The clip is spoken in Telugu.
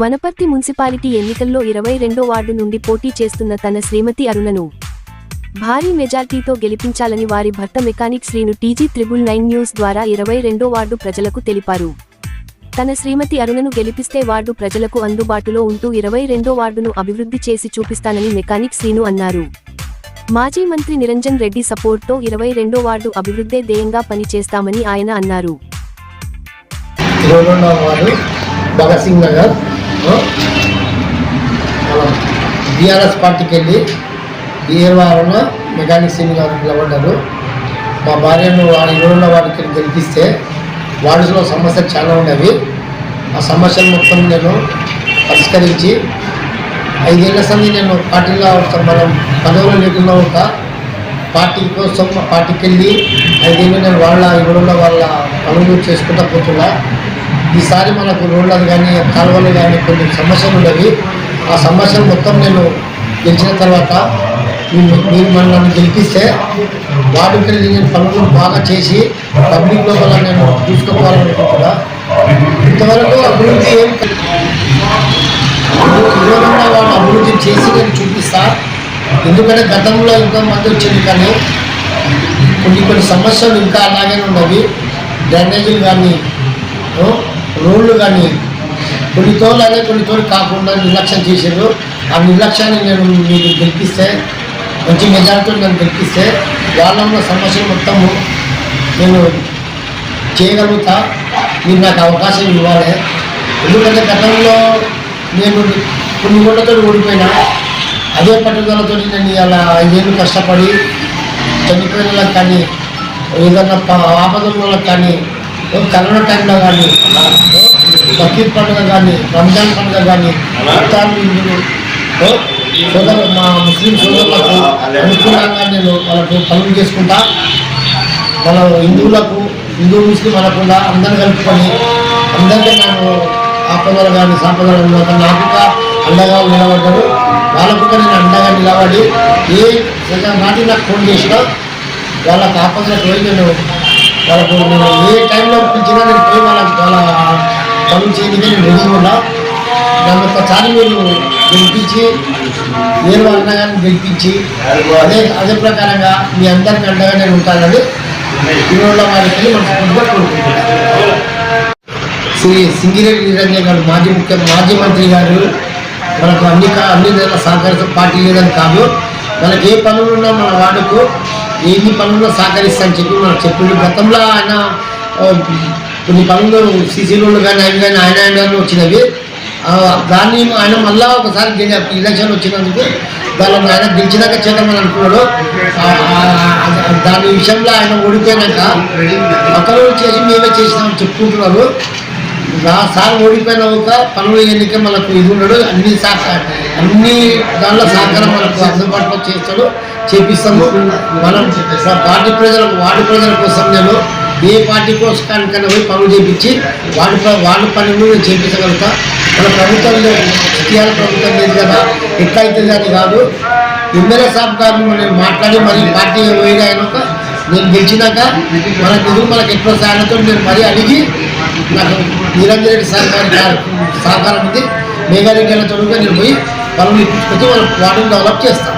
వనపర్తి మున్సిపాలిటీ ఎన్నికల్లో ఇరవై రెండో వార్డు నుండి పోటీ చేస్తున్న తన శ్రీమతి అరుణను భారీ మెజార్టీతో గెలిపించాలని వారి భర్త mechanic Srinu TG triple nine news ద్వారా ఇరవై రెండో వార్డు ప్రజలకు తెలిపారు. తన శ్రీమతి అరుణను గెలిపిస్తే వార్డు ప్రజలకు అందుబాటులో ఉంటూ ఇరవై రెండో వార్డును అభివృద్ధి చేసి చూపిస్తానని మెకానిక్ శ్రీను అన్నారు. మాజీ మంత్రి నిరంజన్ రెడ్డి సపోర్ట్తో ఇరవై రెండో వార్డు అభివృద్ధే ధ్యేయంగా పనిచేస్తామని ఆయన అన్నారు. భగత్ సింగ్ నగర్. లో మనం బీఆర్ఎస్ పార్టీకి వెళ్ళి బీఆర్ మెకానిక్ సింగ్ గారు నిలబడ్డారు మా భార్యను వాళ్ళ ఇరవై వాడికి తెలిపిస్తే వాడిలో గెలిపిస్తే సమస్యలు చాలా ఉన్నవి ఆ సమస్యలు మొత్తం నేను పరిష్కరించి ఐదేళ్ళ సంది నేను పార్టీలో మనం పదవులు లేకుండా ఒక పార్టీ కోసం పార్టీకి వెళ్ళి ఐదేళ్ళు నేను వాళ్ళ ఇవ్వడంలో వాళ్ళ పనులు చేసుకుంటా పోతున్నా. ఈసారి మనకు రోడ్లు కానీ కాలువలు కానీ కొన్ని సమస్యలు ఉండేవి. ఆ సమస్యలు మొత్తం నేను గెలిచిన తర్వాత మీరు మనల్ని మన నన్ను గెలిపిస్తే వాటికి నేను పనులు బాగా చేసి పబ్లిక్ లోపల నేను చూసుకోవాలనుకుంటున్నా. ఇంతవరకు అభివృద్ధి ఏం ఇవ్వకుండా వాళ్ళు అభివృద్ధి చేసి నేను చూపిస్తా. ఎందుకంటే గతంలో ఇంకా మంది వచ్చింది కానీ కొన్ని కొన్ని సమస్యలు ఇంకా అలాగే ఉన్నవి. డ్రైనేజీలు కానీ రోడ్లు కానీ కొన్ని తోలనే కొన్ని తోలు కాకుండా నిర్లక్ష్యం చేశారు. ఆ నిర్లక్ష్యాన్ని నేను మీకు గెలిపిస్తే మంచి మెజారిటీతో నేను గెలిపిస్తే వాళ్ళ సమస్యలు మొత్తము నేను చేయగలుగుతా. మీరు నాకు అవకాశం ఇవ్వాలి. ఎందుకంటే గతంలో నేను కొన్ని గుండెతో ఓడిపోయినా అదే పట్టుదలతో నేను అలా ఐదేళ్ళు కష్టపడి చనిపోయిన వాళ్ళకి కానీ ఏదన్నా ఆపదల వాళ్ళకి కానీ కరోనా టైంలో కానీ ఓ బక్రీద్ పండుగ కానీ రంజాన్ పండుగ కానీ ఇఫ్తార్ సోదరు మా ముస్లిం సోదరులకు అనుకూలంగా నేను వాళ్ళకు పనులు చేసుకుంటా మన హిందువులకు హిందూ ముస్లిం అనకుండా అందరు కలుపుకొని అందరికీ నేను ఆపదలు కానీ సంపదలు కానీ నాకుగా అండగా నిలబడ్డారు వాళ్ళకు కూడా నేను అండగా నిలబడి ఏ నాటి నాకు ఫోన్ చేసినా వాళ్ళకు ఆపదలకు పోయి నేను వాళ్ళకు నేను ఏ టైంలో పిలిచినా నేను పోయి వాళ్ళకి వాళ్ళ పనులు చేయడానికి నేను రెడీ ఉన్నా. నన్ను ఒక్కసారి మీరు గెలిపించి వేరే వాళ్ళని కానీ గెలిపించి అదే అదే ప్రకారంగా మీ అందరికీ అండగా నేను ఉంటానని ఈరోజు వారికి మనస్ఫూర్తిగా కోరుకుంటున్నాను. శ్రీ సింగిరెడ్డి నిరంజన్ గారు మాజీ ముఖ్య మాజీ మంత్రి గారు మనకు అన్ని అన్ని నెలల సహకరిస్తూ పార్టీ లేదని కాదు. మనకి ఏ పనులు ఉన్నా మన వాడుకు ఎన్ని పనులు సహకరిస్తాను చెప్పి మనకు చెప్పిండు. గతంలో ఆయన కొన్ని పనులు సీసీలు కానీ అవి కానీ ఆయన ఆయన వచ్చినవి. దాన్ని ఆయన మళ్ళా ఒకసారి ఎలక్షన్ వచ్చినందుకు దానిలో ఆయన గెలిచినాక చేద్దామని అనుకున్నాడు. దాని విషయంలో ఆయన ఓడిపోయినాక ఒకరు చేసి మేమే చేసినామని చెప్పుకుంటున్నారు. సార్ ఓడిపోయిన ఒక పనులు ఎన్నిక మనకు ఇది ఉండడు. అన్ని సహకారం అన్ని దానిలో సహకారం మనకు అందుబాటులో చేస్తాడు. చేపిస్తాము. మనం పార్టీ ప్రజలకు వార్డు ప్రజల కోసం నేను ఏ పార్టీ కోసం పోయి పనులు చేపించి వార్డు వార్డు పనులు నేను చేపించగలుగుతా. మన ప్రభుత్వం ఇటీవల ప్రభుత్వం లేదు కదా ఎట్లా అవుతుంది అని కాదు ఎమ్మెల్యే సాబ్ గారు నేను మాట్లాడి మరి పార్టీ పోయినా అయినాక నేను గెలిచినాక మన నిధులు మనకు ఎక్కువ సాయంతో నేను మరీ అడిగి నాకు నిరంజన్ రెడ్డి సహకారం గారి సహకారం ఉంది. మేఘారెడ్డి గారితో నేను పోయి పనులు ఇప్పించుకొచ్చి వాళ్ళ వాటిని డెవలప్ చేస్తాను